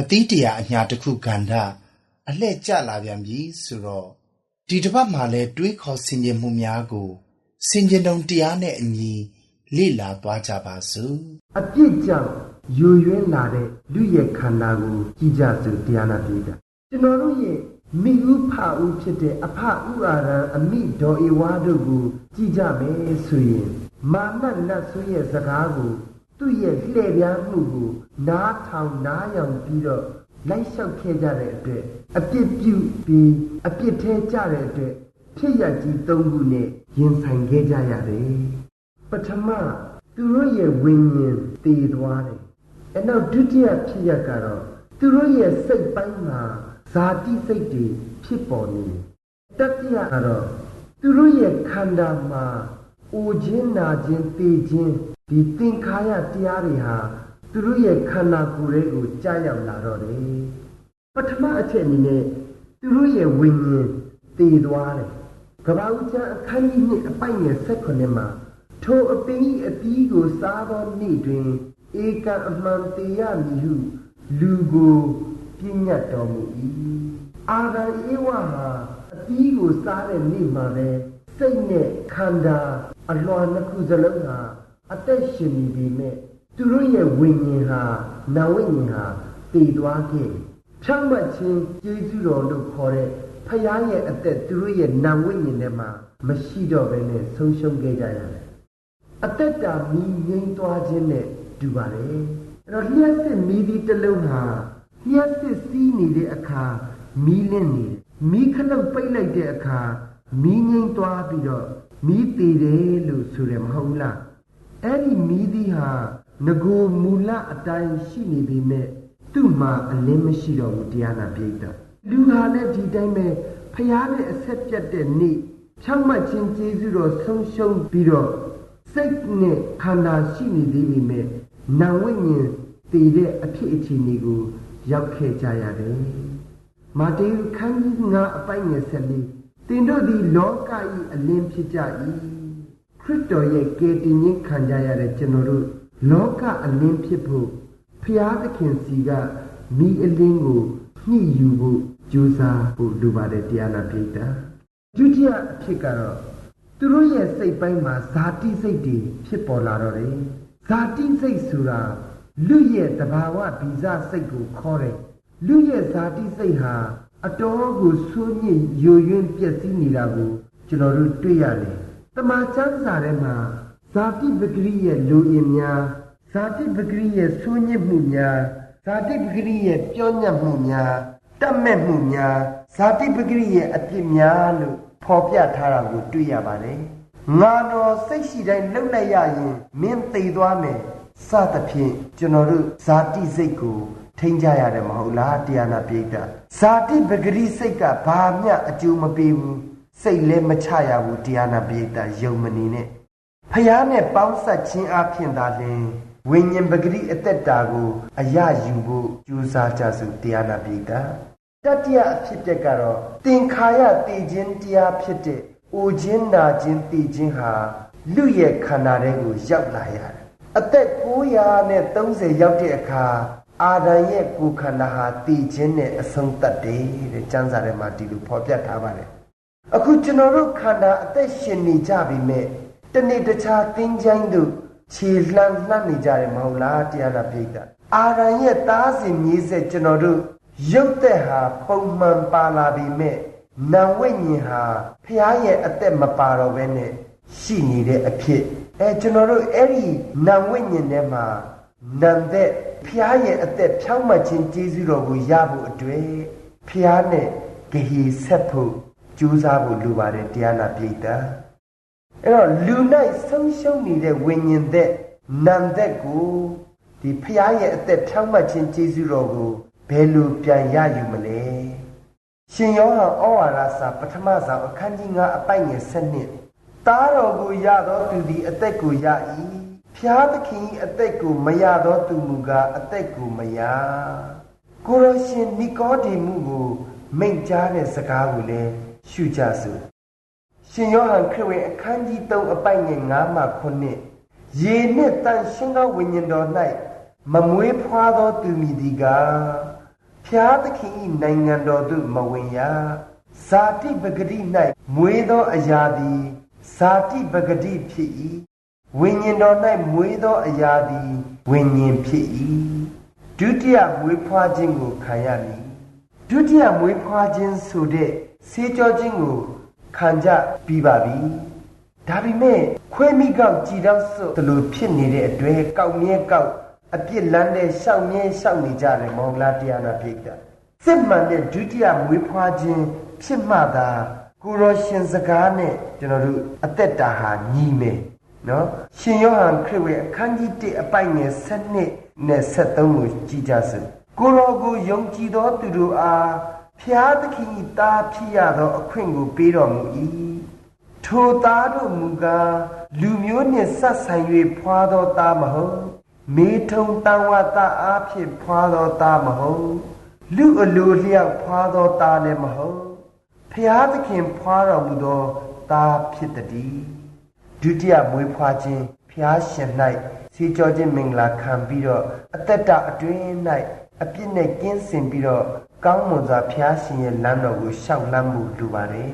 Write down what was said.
အသီးတရာအညာတစ်ခုကန္ဓာအလှဲ့ကျလာပြန်ပြီဆိုတော့ဒီတစ်ပတ်မှာလဲတွေးခေါ်ဆင်ခြင်မှုများကိုဆင်ခြင်တုံတရားနဲ့အညီလေ့လာသွားကြပါစို့အပြစ်ကြောင့်ယိုယွင်းလာတဲ့လူရဲ့ခန္ဓာကိုကြည်ကြစို့တရားနာပြေးတာကျွန်တော်တို့ရဲ့မိဥဖဥဖြစ်တဲ့အဖဥအာရံအမိဒေါ်ဧဝါတို့ကိုကြည်ကြမယ်ဆိုရင်မာနနတ်ဆိုရဲ့စကားကို သူ့ရဲ့လှည့်ပြားမှုကိုနားထောင်နားယောင်ပြီးတော့လိုက်လျှောက်ခဲ့ကြတဲ့အတွက်အပြစ်ပြုပြီးအပြစ်ထဲကြတဲ့အတွက်ဖြစ်ရကြီးသုံးခုနဲ့ရင်ဆိုင်ခဲ့ကြရတယ်ပထမသူတို့ရဲ့ဝိညာဉ်တည်သွားတယ်အဲနောက်ဒုတိယဖြစ်ရကတော့သူတို့ရဲ့စိတ်ပိုင်းမှာဇာတိစိတ်တွေဖြစ်ပေါ်နေတယ်တတိယကတော့သူတို့ရဲ့ခန္ဓာမှာအိုခြင်းနာခြင်းသိခြင်း ဒီသင်္ခါရတရားတွေဟာသူတို့ရဲ့ခန္ဓာကိုယ်တွေကိုကြားရောက်လာတော့တယ်ပထမအချက်အနေနဲ့သူတို့ရဲ့ဝိညာဉ်တည်သွားတယ်ကဘာဦးချမ်းအခန်းကြီးနှစ်အပိုင်ငယ်16မှာထိုအပင်ဤအတီးကိုစားသောနေ့တွင်ဧကအမှန်တရားမည်ဟုလူကိုပြည့်ညတ်တော်မူ၏အာဂံဧဝဟာအတီးကိုစားတဲ့နေ့မှာပဲစိတ်နဲ့ခန္ဓာအလွန်နှစ်ခုစလုံးဟာ အသက်ရှင်နေပြီမဲ့သူတို့ရဲ့ဝိညာဉ်ဟာနာဝိညာဉ်ဟာတည်သွားခဲ့ဖြောင့်မတ်ခြင်းကျေးဇူးတော်လို့ခေါ်တဲ့ဖခင်ရဲ့အသက်သူတို့ရဲ့နာဝိညာဉ်ထဲမှာမရှိတော့ဘဲနဲ့ဆုံးရှုံးခဲ့ကြရတယ်အသက်တာမီးငိမ့်သွားခြင်းနဲ့တူပါတယ်အဲ့တော့လျှက်စစ်မီးဒီတစ်လုံးဟာလျှက်စစ်စီးနေတဲ့အခါမီးလင်းနေတယ်မီးခလုတ်ပိတ်လိုက်တဲ့အခါမီးငိမ့်သွားပြီးတော့မီးတည်တယ်လို့ဆိုတယ်မဟုတ်လား အဲ့ဒီမီးဒီဟာငကိုမူလအတိုင်းရှိနေပြီမဲ့သူ့မှာအလင်းမရှိတော့ဘူးတရားနာပြိတ္တာလူဟာလည်းဒီတိုင်းပဲဖျားနဲ့အဆက်ပြတ်တဲ့နေ့ဖြောင့်မတ်ခြင်းကျေးဇူးတော်ဆုံးရှုံးပြီးတော့စိတ်နဲ့ခန္ဓာရှိနေသေးပေမဲ့နာဝိညာဉ်တည်တဲ့အဖြစ်အခြေအနေကိုရောက်ခဲ့ကြရတယ်။မာတေခန်းကြီး9အပိုင်းငယ်14တင်တို့သည်လောက၏အလင်းဖြစ်ကြ၏ခ ရစ်တော်ရဲ့ကယ်တင်ခြင်းခံကြရတဲ့ကျွန်တော်တို့လောကအလင်းဖြစ်ဖို့ဖျားသခင်စီကမိအလင်းကိုညှိယူဖို့ကြိုးစားဖို့လိုပါတယ်တရားနာပိဋကဒုတိယအဖြစ်ကတော့သူတို့ရဲ့စိတ်ပိုင်းမှာဇာတိစိတ်တွေဖြစ်ပေါ်လာတော့တယ်ဇာတိစိတ်ဆိုတာလူရဲ့တဘာဝဗီဇစိတ်ကိုခေါ်တယ်လူရဲ့ဇာတိစိတ်ဟာအတော်ကိုဆိုးညစ်ယိုယွင်းပျက်စီးနေတာကိုကျွန်တော်တို့တွေ့ရတယ် တမန်ကျမ်းစာထဲမှာဇာတိပဂရိရဲ့လူအင်များဇာတိပဂရိရဲ့ဆိုးညစ်မှုများဇာတိပဂရိရဲ့ပြောညက်မှုများတတ်မဲ့မှုများဇာတိပဂရိရဲ့အပြစ်များလို့ဖော်ပြထားတာကိုတွေ့ရပါတယ်ငါတော်စိတ်ရှိတိုင်းလှုပ်လိုက်ရရင်မင်းသိသွားမယ်စသဖြင့်ကျွန်တော်တို့ဇာတိစိတ်ကိုထိန်းကြရတယ်မဟုတ်လားတရားနာပိဋကဇာတိပဂရိစိတ်ကဘာမျှအကျိုးမပေးဘူး စိတ်လည်းမချရဘူးတရားနာပိဋကယုံမနေနဲ့ဖျားနဲ့ပေါင်းဆက်ခြင်းအပြင်သာလျှင်ဝိညာဉ်ပဂရိအသက်တာကိုအရယူဖို့ကြိုးစားကြစို့တရားနာပိဋကတတိယအဖြစ်တက်ကတော့သင်္ခါရတည်ခြင်းတရားဖြစ်တဲ့အိုခြင်းနာခြင်းတည်ခြင်းဟာလူရဲ့ခန္ဓာထဲကိုရောက်လာရတယ်အသက်930ရောက်တဲ့အခါအာဒံရဲ့ကိုယ်ခန္ဓာဟာတည်ခြင်းနဲ့အဆုံးသတ်တယ်တဲ့ကျမ်းစာထဲမှာဒီလိုဖော်ပြထားပါတယ် အခုကျွန်တော်တို့ခန္ဓာအသက်ရှင်နေကြပြီမဲ့တနေ့တခြားသင်ချိုင်းတို့ခြေလှမ်းလှမ်းနေကြတယ်မဟုတ်လားတရားနာပိဋကအာရန်ရဲ့သားစဉ်မြေးဆက်ကျွန်တော်တို့ရုပ်သက်ဟာပုံမှန်ပါလာပြီမဲ့နာဝိညာဉ်ဟာဖျားရဲ့အသက်မပါတော့ဘဲနဲ့ရှိနေတဲ့အဖြစ်အဲကျွန်တော်တို့အဲ့ဒီနာဝိညာဉ်ထဲမှာနံသက်ဖျားရဲ့အသက်ဖြောင်းမှတ်ခြင်းကျေးဇူးတော်ကိုရဖို့အတွက်ဖျားနဲ့ဂဟီဆက်ဖို့ ကြိုးစားဖို့လိုပါတယ်တရားနာပိဋကအဲ့တော့လူ၌ဆုံးရှုံးနေတဲ့ဝိညာဉ်သက်နံသက်ကိုဒီဖျားရဲ့အသက်ဖြောင်းမှတ်ခြင်းကျေးဇူးတော်ကိုဘယ်လိုပြန်ရယူမလဲရှင်ယောဟန်ဩဝါဒစာပထမဆောင်အခန်းကြီး9အပိုက်ငယ်7တားတော်ကိုရသောသူသည်အသက်ကိုရ၏ဖျားသခင်အသက်ကိုမရသောသူမူကားအသက်ကိုမရကိုရရှင်နီကောဒီမှုကိုမိန့်ကြားတဲ့စကားကိုလည်း ရှုကြစို့ရှင်ယောဟန်ခရစ်ဝင်အခန်းကြီး3အပိုက်ငယ်9မှ9ရေနှင့်တန်ရှင်းသောဝိညာဉ်တော်၌မမွေးဖွားသောသူမည်ဒီကားဖျားသခင်၏နိုင်ငံတော်သို့မဝင်ရဇာတိပဂတိ၌မွေးသောအရာသည်ဇာတိပဂတိဖြစ်၏ဝိညာဉ်တော်၌မွေးသောအရာသည်ဝိညာဉ်ဖြစ်၏ဒုတိယမွေးဖွားခြင်းကိုခံရမည်ဒုတိယမွေးဖွားခြင်းဆိုတဲ့ ဆေးကြောခြင်းကိုခံကြပြီးပါပြီဒါပေမဲ့ခွဲမိကောက်ကြည်တော့စွတ်တလို့ဖြစ်နေတဲ့အတွက်ကောက်မြဲကောက်အပြစ်လန်းတဲ့ရှောက်မြဲရှောက်နေကြတယ်မောင်လားတရားနာပိတ်တာစစ်မှန်တဲ့ဒုတိယမွေးဖွားခြင်းဖြစ်မှသာကိုရောရှင်စကားနဲ့ကျွန်တော်တို့အသက်တာဟာညီမယ်နော်ရှင်ယောဟန်ခရစ်ဝဲအခန်းကြီး1အပိုင်ငယ်7နဲ့73ကိုကြည်ကြစို့ကိုရောကိုယုံကြည်သောသူတို့အား ဖျားသခင်၏သားဖြစ်ရသော အခွင့်ကိုပေးတော်မူ၏ထိုသားတို့မူကားလူမျိုးနှင့်ဆက်ဆံ၍ဖွာသောသားမဟုတ်မေထုံတန်ဝါသားအားဖြင့်ဖွာသောသားမဟုတ်လူအလိုလျောက်ဖွာသောသားလည်းမဟုတ်ဖျားသခင်ဖွာတော်မူသောသားဖြစ်သည်ဒုတိယမွေးဖွားခြင်းဖျားရှင်၌စီကြောခြင်းမင်္ဂလာခံပြီးတော့အသက်တာအတွင်း၌အပြစ်နဲ့ကင်းစင်ပြီးတော့ ကောင်းမွန်စွာဖျားရှင်ရဲ့လမ်းတော်ကိုရှောက်လမ်းမှုလိုပါတယ်